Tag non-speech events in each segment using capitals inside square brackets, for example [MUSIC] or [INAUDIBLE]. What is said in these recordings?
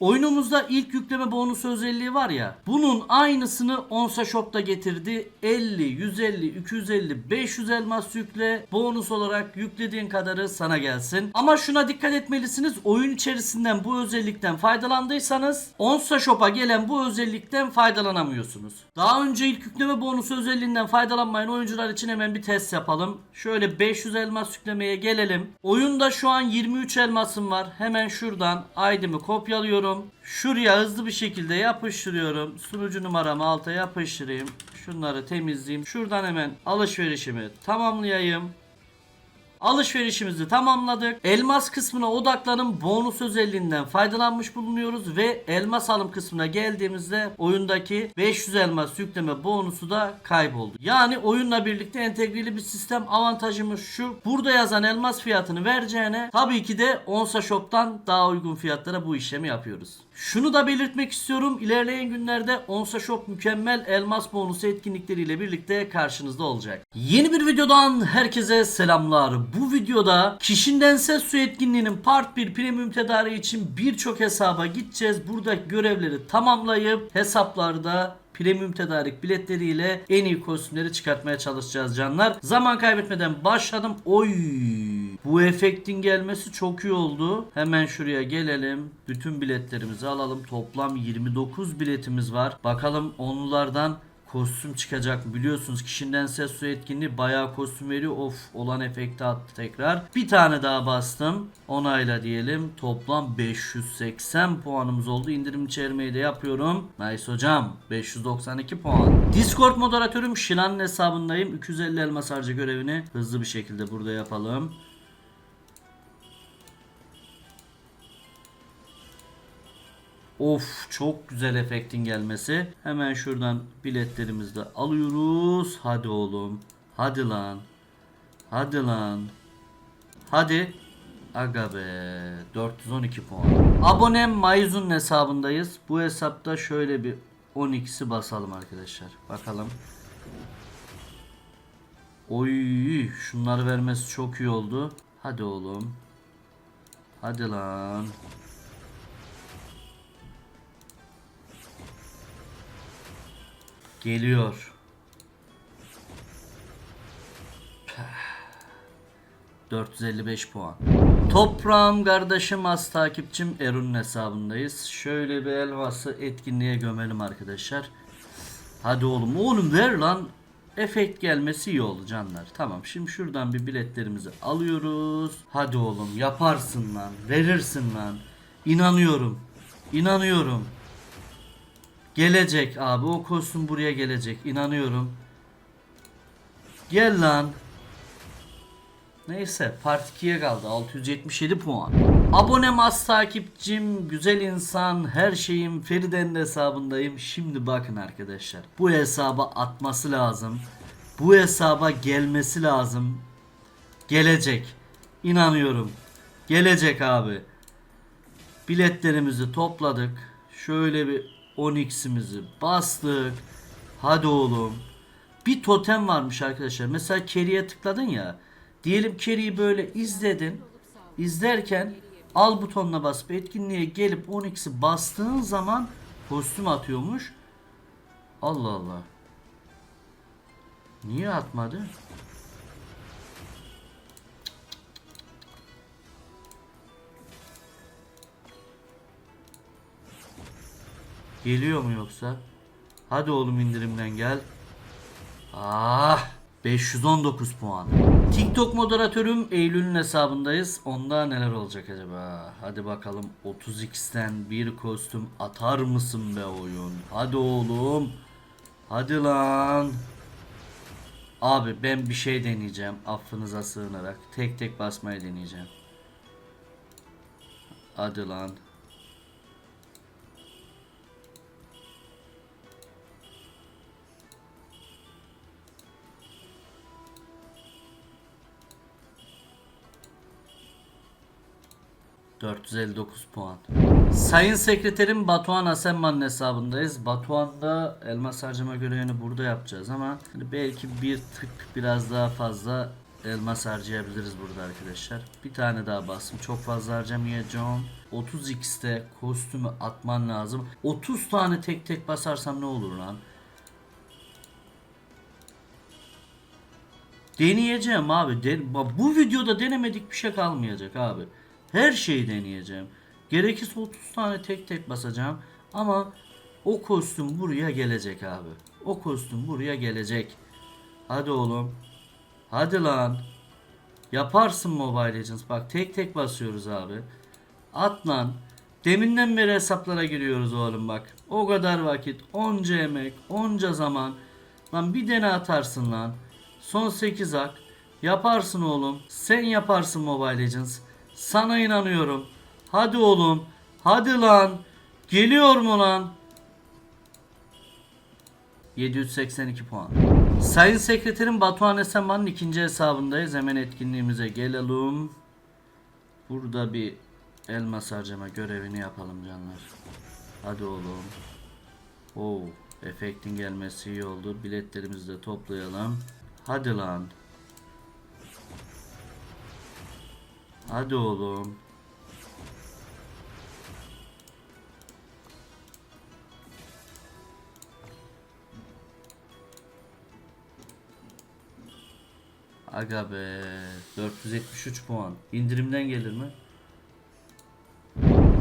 Oyunumuzda ilk yükleme bonusu özelliği var ya. Bunun aynısını Onsa Shop'ta getirdi. 50, 150, 250, 500 elmas yükle. Bonus olarak yüklediğin kadarı sana gelsin. Ama şuna dikkat etmelisiniz. Oyun içerisinden bu özellikten faydalandıysanız Onsa Shop'a gelen bu özellikten faydalanamıyorsunuz. Daha önce ilk yükleme bonusu özelliğinden faydalanmayan oyuncular için hemen bir test yapalım. Şöyle 500 elmas yüklemeye gelelim. Oyunda şu an 23 elmasım var. Hemen şuradan ID'mi kopyalıyorum. Şuraya hızlı bir şekilde yapıştırıyorum. Sunucu numaramı alta yapıştırayım. Şunları temizleyeyim. Şuradan hemen alışverişimi tamamlayayım. Alışverişimizi tamamladık. Elmas kısmına odaklanın. Bonus özelliğinden faydalanmış bulunuyoruz ve elmas alım kısmına geldiğimizde oyundaki 500 elmas yükleme bonusu da kayboldu. Yani oyunla birlikte entegreli bir sistem avantajımız şu. Burada yazan elmas fiyatını vereceğine tabii ki de Onsa Shop'tan daha uygun fiyatlara bu işlemi yapıyoruz. Şunu da belirtmek istiyorum. İlerleyen günlerde Onsa Shop mükemmel elmas bonusu etkinlikleriyle birlikte karşınızda olacak. Yeni bir videodan herkese selamlar. Bu videoda kişinden ses su etkinliğinin part 1 premium tedariği için birçok hesaba gideceğiz. Buradaki görevleri tamamlayıp hesaplarda premium tedarik biletleriyle en iyi kostümleri çıkartmaya çalışacağız canlar. Zaman kaybetmeden başladım. Oy! Bu efektin gelmesi çok iyi oldu. Hemen şuraya gelelim. Bütün biletlerimizi alalım. Toplam 29 biletimiz var. Bakalım onlardan kostüm çıkacak? Biliyorsunuz kişiden ses su etkinliği bayağı kostüm veriyor. Of olan efekti attı tekrar. Bir tane daha bastım. Onayla diyelim. Toplam 580 puanımız oldu. İndirim çevirmeyi de yapıyorum. Nice hocam. 592 puan. Discord moderatörüm Şilan'ın hesabındayım. 250 elmas harcı görevini hızlı bir şekilde burada yapalım. Of çok güzel efektin gelmesi. Hemen şuradan biletlerimizi de alıyoruz. Hadi oğlum. Hadi lan. Hadi lan. Hadi. Aga be. 412 puan. Abonem Mayzun hesabındayız. Bu hesapta şöyle bir 12'si basalım arkadaşlar. Bakalım. Oy şunları vermesi çok iyi oldu. Hadi oğlum. Hadi lan. Geliyor. Peh. 455 puan. Toprağım kardeşim az takipçim Erun'un hesabındayız. Şöyle bir elması etkinliğe gömelim arkadaşlar. Hadi oğlum oğlum ver lan. Efekt gelmesi iyi oldu canlar. Tamam şimdi şuradan bir biletlerimizi alıyoruz. Hadi oğlum yaparsın lan. Verirsin lan. İnanıyorum. İnanıyorum. Gelecek abi o kostüm buraya gelecek inanıyorum. Gel lan. Neyse part 2'ye kaldı 677 puan. Abonem az takipçim, güzel insan, her şeyim Feride'nin hesabındayım. Şimdi bakın arkadaşlar. Bu hesaba atması lazım. Bu hesaba gelmesi lazım. Gelecek. İnanıyorum. Gelecek abi. Biletlerimizi topladık. Şöyle bir 10x'imizi bastık. Hadi oğlum. Bir totem varmış arkadaşlar. Mesela carry'e tıkladın ya. Diyelim carry'i böyle izledin. İzlerken al butonuna basıp etkinliğe gelip 10x'i bastığın zaman kostüm atıyormuş. Allah Allah. Niye atmadı? Geliyor mu yoksa? Hadi oğlum indirimden gel. Ah 519 puan. TikTok moderatörüm Eylül'ün hesabındayız. Onda neler olacak acaba? Hadi bakalım 30x'ten bir kostüm atar mısın be oyun? Hadi oğlum. Hadi lan. Abi ben bir şey deneyeceğim. Affınıza sığınarak. Tek tek basmayı deneyeceğim. Hadi lan. ...459 puan. Sayın Sekreterim Batuhan Asenman'ın hesabındayız. Batuhan'da elmas harcama görevini burada yapacağız ama... hani ...belki bir tık biraz daha fazla elmas harcayabiliriz burada arkadaşlar. Bir tane daha bastım. Çok fazla harcamayacağım. 30x'te kostümü atman lazım. 30 tane tek tek basarsam ne olur lan? Deneyeceğim abi. Den- bu videoda denemedik bir şey kalmayacak abi. Her şeyi deneyeceğim. Gerekirse 30 tane tek tek basacağım. Ama o kostüm buraya gelecek abi. O kostüm buraya gelecek. Hadi oğlum. Hadi lan. Yaparsın Mobile Legends. Bak tek tek basıyoruz abi. At lan. Deminden beri hesaplara giriyoruz oğlum bak. O kadar vakit, onca emek, onca zaman. Lan bir dene atarsın lan. Son 8 ak. Yaparsın oğlum. Sen yaparsın Mobile Legends. Sana inanıyorum. Hadi oğlum. Hadi lan. Geliyor mu lan? 782 puan. Sayın Sekreterim Batuhan Esenman'ın ikinci hesabındayız. Hemen etkinliğimize gelelim. Burada bir elmas harcama görevini yapalım canlar. Hadi oğlum. Oo, efektin gelmesi iyi oldu. Biletlerimizi de toplayalım. Hadi lan. Hadi oğlum. Aga be 473 puan. İndirimden gelir mi?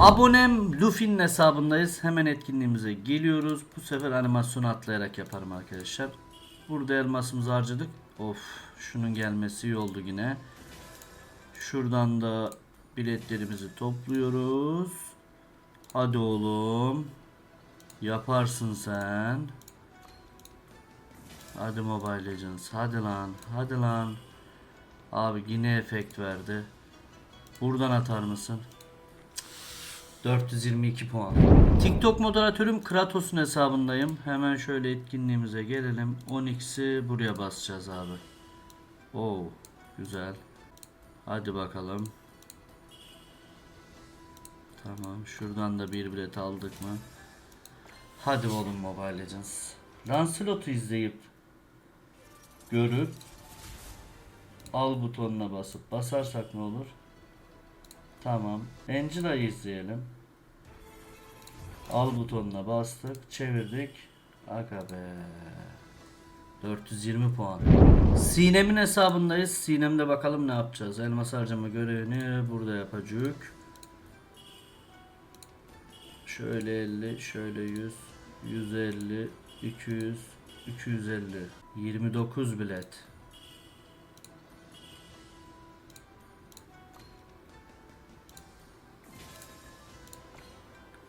Abonem Luffy'nin hesabındayız. Hemen etkinliğimize geliyoruz. Bu sefer animasyonu atlayarak yaparım arkadaşlar. Burada elmasımızı harcadık. Of şunun gelmesi iyi oldu yine. Şuradan da biletlerimizi topluyoruz. Hadi oğlum. Yaparsın sen. Hadi Mobile Legends. Hadi lan. Hadi lan. Abi yine efekt verdi. Buradan atar mısın? 422 puan. TikTok moderatörüm Kratos'un hesabındayım. Hemen şöyle etkinliğimize gelelim. 10x'i buraya basacağız abi. Oo, güzel. Hadi bakalım. Tamam, şuradan da bir bilet aldık mı? Hadi oğlum Mobile Legends. Lancelot'u izleyip görüp al butonuna basıp basarsak ne olur? Tamam. Angela'yı izleyelim. Al butonuna bastık, çevirdik. Aga be. 420 puan. Sinem'in hesabındayız. Sinem'de bakalım ne yapacağız. Elmas harcama görevini burada yapacak. Şöyle 50, şöyle 100, 150, 200, 250, 29 bilet.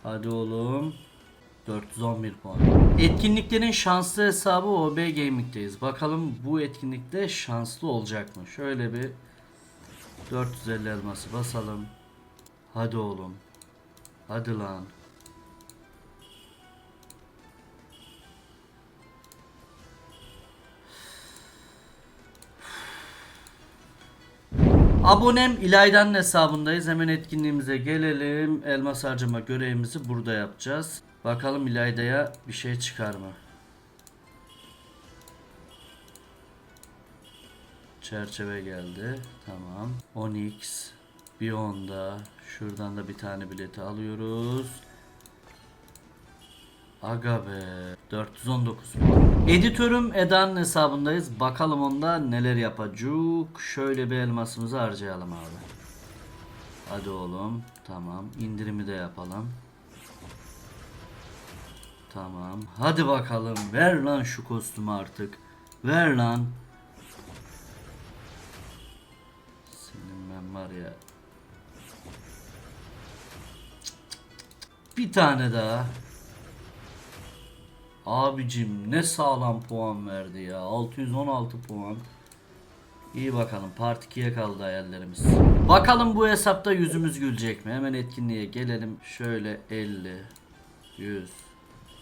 Hadi oğlum. 411 puan. Etkinliklerin şanslı hesabı OB Gaming'deyiz. Bakalım bu etkinlikte şanslı olacak mı? Şöyle bir 450 elması basalım. Hadi oğlum. Hadi lan. Abonem İlayda'nın hesabındayız. Hemen etkinliğimize gelelim. Elmas harcama görevimizi burada yapacağız. Bakalım İlayda'ya bir şey çıkar mı? Çerçeve geldi. Tamam. 10x. Bir onda. Şuradan da bir tane bileti alıyoruz. Aga be. 419 puan. Editörüm Eda'nın hesabındayız. Bakalım onda neler yapacak. Şöyle bir elmasımızı harcayalım abi. Hadi oğlum. Tamam. İndirimi de yapalım. Tamam. Hadi bakalım. Ver lan şu kostümü artık. Ver lan. Senin ben var ya. Bir tane daha. Abicim ne sağlam puan verdi ya. 616 puan. İyi bakalım. Part 2'ye kaldı hayallerimiz. Bakalım bu hesapta yüzümüz gülecek mi? Hemen etkinliğe gelelim. Şöyle 50, 100,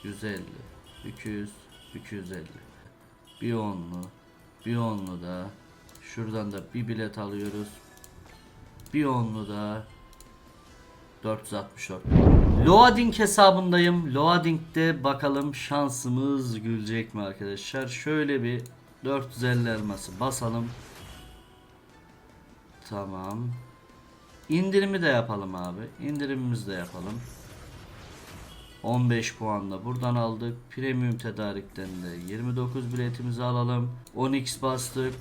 150, 200, 250. Bir onlu, bir onlu da. Şuradan da bir bilet alıyoruz. Bir onlu da. 464. Loading hesabındayım. Loading'de bakalım şansımız gülecek mi arkadaşlar? Şöyle bir 450 elması basalım. Tamam. İndirimi de yapalım abi. İndirimimizi de yapalım. 15 puanla buradan aldık. Premium tedarikten de 29 biletimizi alalım. 10x bastık.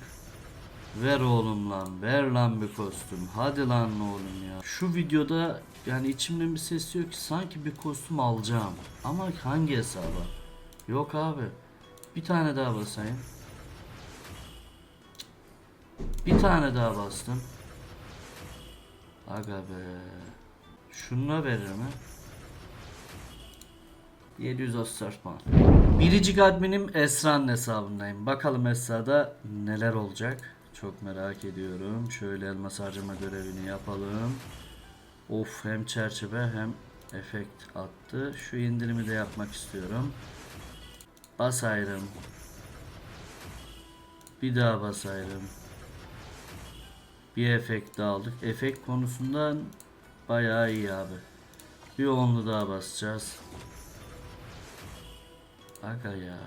Ver oğlum lan. Ver lan bir kostüm. Hadi lan oğlum ya. Şu videoda yani içimden bir ses diyor ki sanki bir kostüm alacağım. Ama hangi hesaba? Yok abi. Bir tane daha basayım. Bir tane daha bastım. Aga be. Şununla verir mi? 734 puan. Biricik adminim Esra'nın hesabındayım. Bakalım Esra'da neler olacak. Çok merak ediyorum. Şöyle elmas harcama görevini yapalım. Of hem çerçeve hem efekt attı. Şu indirimi de yapmak istiyorum. Basayım. Bir daha basayım. Bir efekt daha aldık. Efekt konusundan bayağı iyi abi. Bir onlu daha basacağız. Aga ya.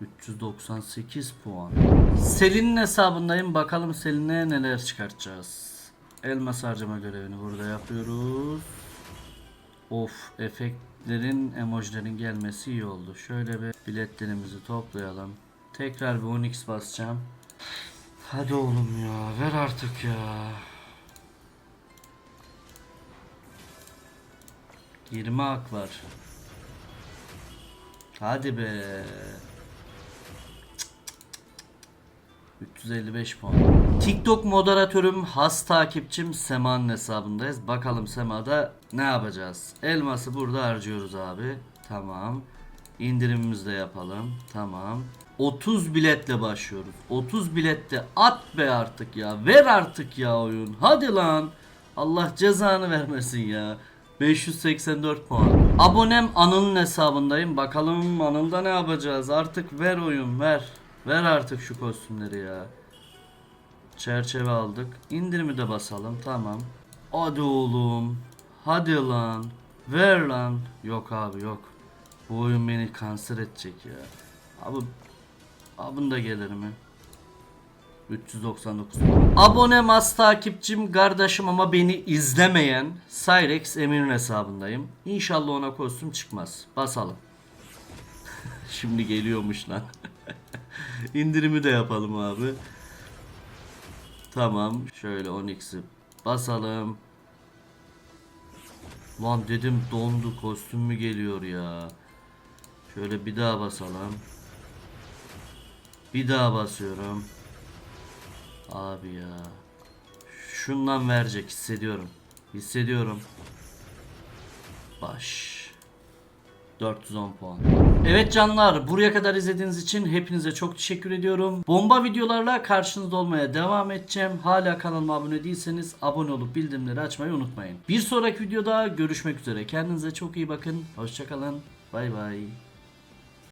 398 puan. Selin'in hesabındayım. Bakalım Selin'e neler çıkartacağız. Elmas harcama görevini burada yapıyoruz. Of efektlerin emojilerin gelmesi iyi oldu. Şöyle bir biletlerimizi toplayalım. Tekrar bir 10x basacağım. Hadi oğlum ya ver artık ya. 20 ak var. Hadi be. 355 puan. TikTok moderatörüm, has takipçim Sema'nın hesabındayız. Bakalım Sema'da ne yapacağız? Elması burada harcıyoruz abi. Tamam. İndirimimizi de yapalım. Tamam. 30 biletle başlıyoruz. 30 bilette at be artık ya. Ver artık ya oyun. Hadi lan. Allah cezanı vermesin ya. 584 puan. Abonem Anıl'ın hesabındayım. Bakalım Anıl'da ne yapacağız? Artık ver oyun ver. Ver artık şu kostümleri ya. Çerçeve aldık. İndirimi de basalım. Tamam. Hadi oğlum. Hadi lan. Ver lan. Yok abi yok. Bu oyun beni kanser edecek ya. Abi Abın da gelir mi? 399 Abone mas takipçim kardeşim ama beni izlemeyen Cyrex Emir'in hesabındayım. İnşallah ona kostüm çıkmaz. Basalım. [LAUGHS] Şimdi geliyormuş lan. [LAUGHS] İndirimi de yapalım abi. Tamam. Şöyle 10x'i basalım. Lan dedim dondu kostüm mü geliyor ya. Şöyle bir daha basalım. Bir daha basıyorum. Abi ya. Şundan verecek hissediyorum. Hissediyorum. Baş. 410 puan. Evet canlar buraya kadar izlediğiniz için hepinize çok teşekkür ediyorum. Bomba videolarla karşınızda olmaya devam edeceğim. Hala kanalıma abone değilseniz abone olup bildirimleri açmayı unutmayın. Bir sonraki videoda görüşmek üzere. Kendinize çok iyi bakın. Hoşçakalın. Bay bay.